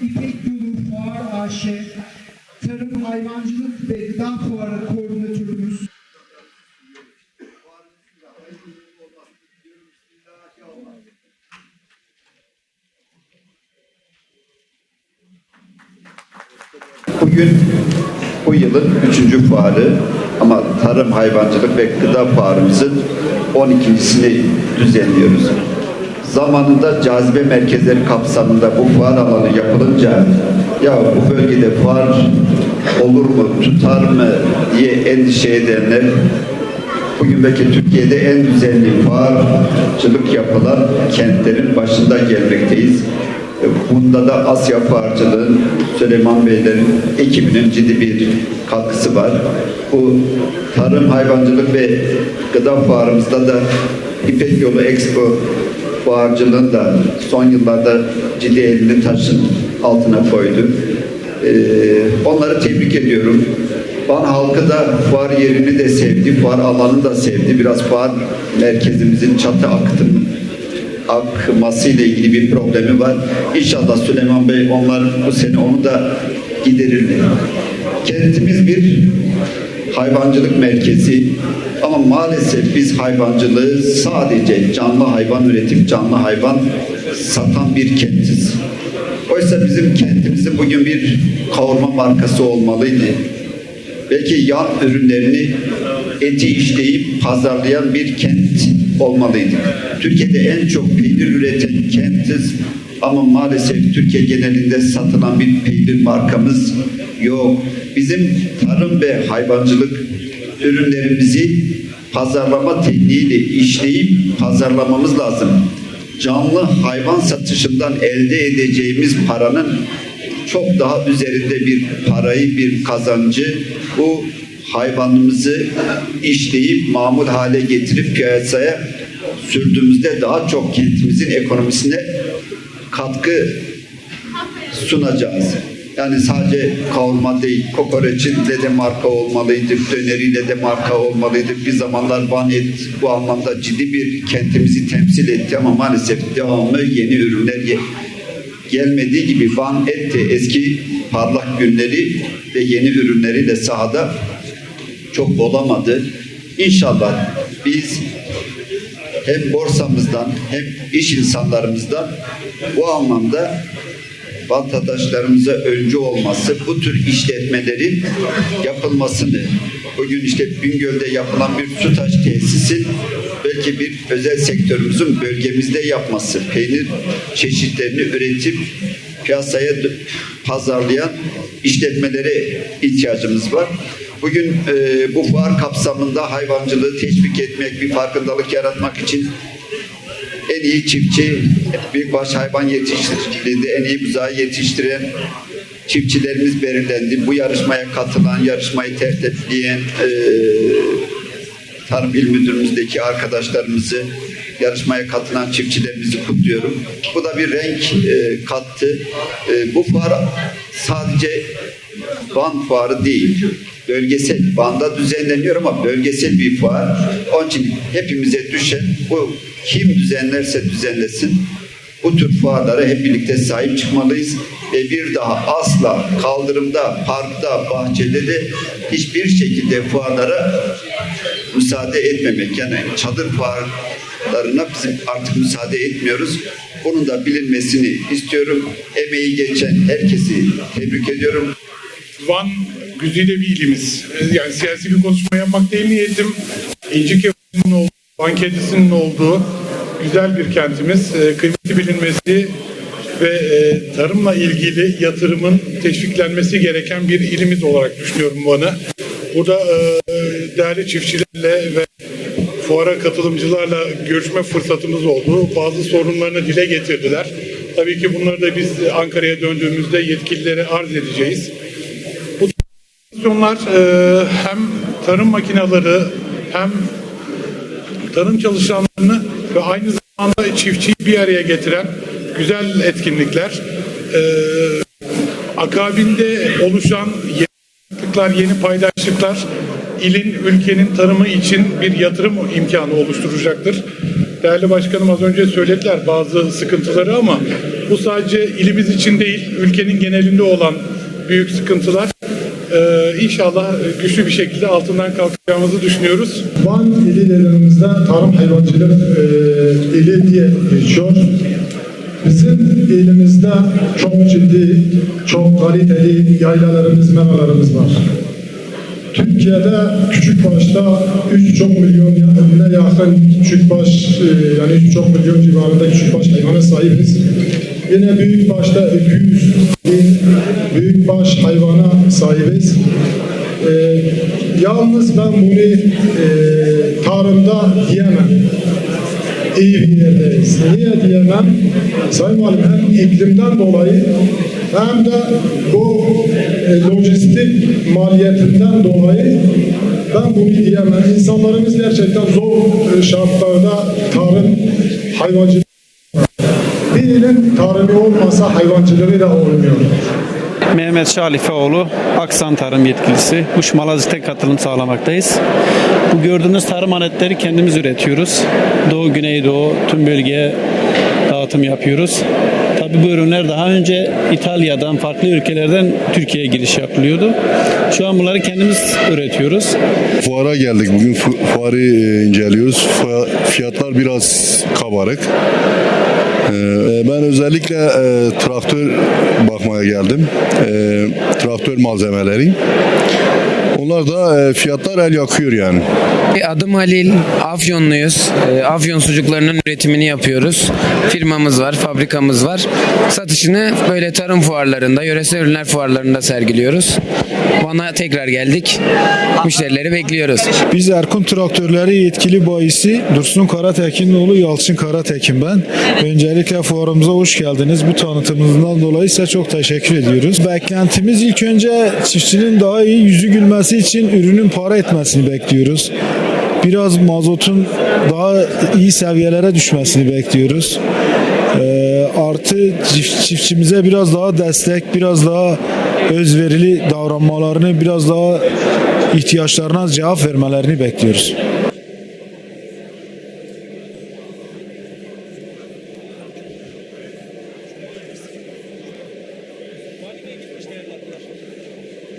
İpek Yolu Fuar AŞ Tarım Hayvancılık ve Gıda Fuarı Koordinatörümüz. Bugün bu yılın üçüncü fuarı ama tarım, hayvancılık ve gıda fuarımızın 12.sini düzenliyoruz. Zamanında cazibe merkezleri kapsamında bu fuar alanı yapılınca ya bu bölgede fuar olur mu, tutar mı diye endişe edenler bugün belki Türkiye'de en düzenli fuarcılık yapılan kentlerin başında gelmekteyiz. Bunda da Asya Fuarcılığın Süleyman Beylerin ekibinin ciddi bir katkısı var. Bu tarım, hayvancılık ve gıda fuarımızda da İpek Yolu Expo fuarcılığın da son yıllarda ciddi elini taşın altına koydu. Ee, onları tebrik ediyorum. Van halkı da fuar yerini de sevdi, fuar alanını da sevdi. Biraz fuar merkezimizin çatı akıtım akması ile ilgili bir problemi var. İnşallah Süleyman Bey onlar bu sene onu da giderirler. Kentimiz bir hayvancılık merkezi ama maalesef biz hayvancılığı sadece canlı hayvan üretip canlı hayvan satan bir kentiz. Oysa bizim kentimizin bugün bir kavurma markası olmalıydı. Belki yan ürünlerini eti işleyip pazarlayan bir kent olmalıydık. Türkiye'de en çok peynir üreten kentiz ama maalesef Türkiye genelinde satılan bir peynir markamız yok. Bizim tarım ve hayvancılık ürünlerimizi pazarlama tekniğiyle işleyip pazarlamamız lazım. Canlı hayvan satışından elde edeceğimiz paranın çok daha üzerinde bir parayı, bir kazancı bu hayvanımızı işleyip mamul hale getirip piyasaya sürdüğümüzde daha çok kentimizin ekonomisine katkı sunacağız. Yani sadece kavurma değil, kokoreçinle de marka olmalıydık, döneriyle de marka olmalıydık. Bir zamanlar Van Et bu anlamda ciddi bir kentimizi temsil etti ama maalesef devamlı yeni ürünler ge- gelmediği gibi Van Et de eski parlak günleri ve yeni ürünleriyle sahada çok olamadı. İnşallah biz hem borsamızdan hem iş insanlarımızdan bu anlamda vatandaşlarımıza öncü olması, bu tür işletmelerin yapılmasını, bugün işte Bingöl'de yapılan bir sütaş tesisi belki bir özel sektörümüzün bölgemizde yapması, peynir çeşitlerini üretip piyasaya pazarlayan işletmelere ihtiyacımız var. Bugün e, bu fuar kapsamında hayvancılığı teşvik etmek, bir farkındalık yaratmak için en iyi çiftçi, büyükbaş hayvan yetiştiriciliğinde en iyi buzağı yetiştiren çiftçilerimiz belirlendi. Bu yarışmaya katılan, yarışmayı tertipleyen e, Tarım İl Müdürümüzdeki arkadaşlarımızı, yarışmaya katılan çiftçilerimizi kutluyorum. Bu da bir renk e, kattı. E, bu fuar sadece Van fuarı değil, bölgesel. Van'da düzenleniyor ama bölgesel bir fuar. Onun için hepimize düşen bu kim düzenlerse düzenlesin bu tür fuarlara hep birlikte sahip çıkmalıyız ve bir daha asla kaldırımda, parkta, bahçede de hiçbir şekilde fuarlara müsaade etmemek. Yani çadır fuarlarına bizim artık müsaade etmiyoruz. Bunun da bilinmesini istiyorum. Emeği geçen herkesi tebrik ediyorum. Van güzide bir ilimiz. Yani siyasi bir konuşma yapmak değil niyetim. İnci kebabının olduğu, Van kedisinin olduğu güzel bir kentimiz. Ee, Kıymeti bilinmesi ve e, tarımla ilgili yatırımın teşviklenmesi gereken bir ilimiz olarak düşünüyorum Van'ı. Burada e, değerli çiftçilerle ve fuara katılımcılarla görüşme fırsatımız oldu. Bazı sorunlarını dile getirdiler. Tabii ki bunları da biz Ankara'ya döndüğümüzde yetkililere arz edeceğiz. İnovasyonlar e, hem tarım makineleri hem tarım çalışanlarını ve aynı zamanda çiftçiyi bir araya getiren güzel etkinlikler. E, akabinde oluşan ortaklıklar, yeni paydaşlıklar ilin, ülkenin tanımı için bir yatırım imkanı oluşturacaktır. Değerli başkanım az önce söylediler bazı sıkıntıları ama bu sadece ilimiz için değil, ülkenin genelinde olan büyük sıkıntılar. Ee, inşallah güçlü bir şekilde altından kalkacağımızı düşünüyoruz. Van ili tarım hayvancılık e, ili diye geçiyor. Bizim ilimizde çok ciddi, çok kaliteli yaylalarımız, meralarımız var. Türkiye'de küçük başta 3 çok milyon yakın küçük baş e, yani 3 çok milyon civarında küçük baş hayvana sahibiz. Yine büyük başta 200 bin büyük baş hayvana sahibiz. E, yalnız ben bunu e, tarımda diyemem. İyi bir yerdeyiz. Niye diyemem? Sayın Valim hem iklimden dolayı hem de bu e, lojistik maliyetinden dolayı ben bunu diyemem. İnsanlarımız gerçekten zor e, şartlarda tarım, hayvancılık bir ilin tarımı olmasa hayvancılığı da olmuyor. Mehmet Şalifeoğlu, Aksan Tarım Yetkilisi. Muş Malazit'e katılım sağlamaktayız. Bu gördüğünüz tarım aletleri kendimiz üretiyoruz. Doğu, Güneydoğu, tüm bölgeye dağıtım yapıyoruz. Tabii bu ürünler daha önce İtalya'dan, farklı ülkelerden Türkiye'ye giriş yapılıyordu. Şu an bunları kendimiz üretiyoruz. Fuara geldik. Bugün fu- fuarı e, inceliyoruz. Fiyatlar biraz kabarık. Ee, Ben özellikle e, traktör bakmaya geldim. E, Traktör malzemeleri. Onlar da e, fiyatlar el yakıyor yani. Adım Halil, Afyonluyuz. Ee, Afyon sucuklarının üretimini yapıyoruz. Firmamız var, fabrikamız var. Satışını böyle tarım fuarlarında, yöresel ürünler fuarlarında sergiliyoruz. Van'a tekrar geldik. Müşterileri bekliyoruz. Biz Erkun Traktörleri yetkili bayisi Dursun Karatekin'in oğlu Yalçın Karatekin ben. Öncelikle fuarımıza hoş geldiniz. Bu tanıtımınızdan dolayı size çok teşekkür ediyoruz. Beklentimiz ilk önce çiftçinin daha iyi yüzü gülmesi için ürünün para etmesini bekliyoruz. Biraz mazotun daha iyi seviyelere düşmesini bekliyoruz. Ee, artı çift- çiftçimize biraz daha destek, biraz daha özverili davranmalarını, biraz daha ihtiyaçlarına cevap vermelerini bekliyoruz.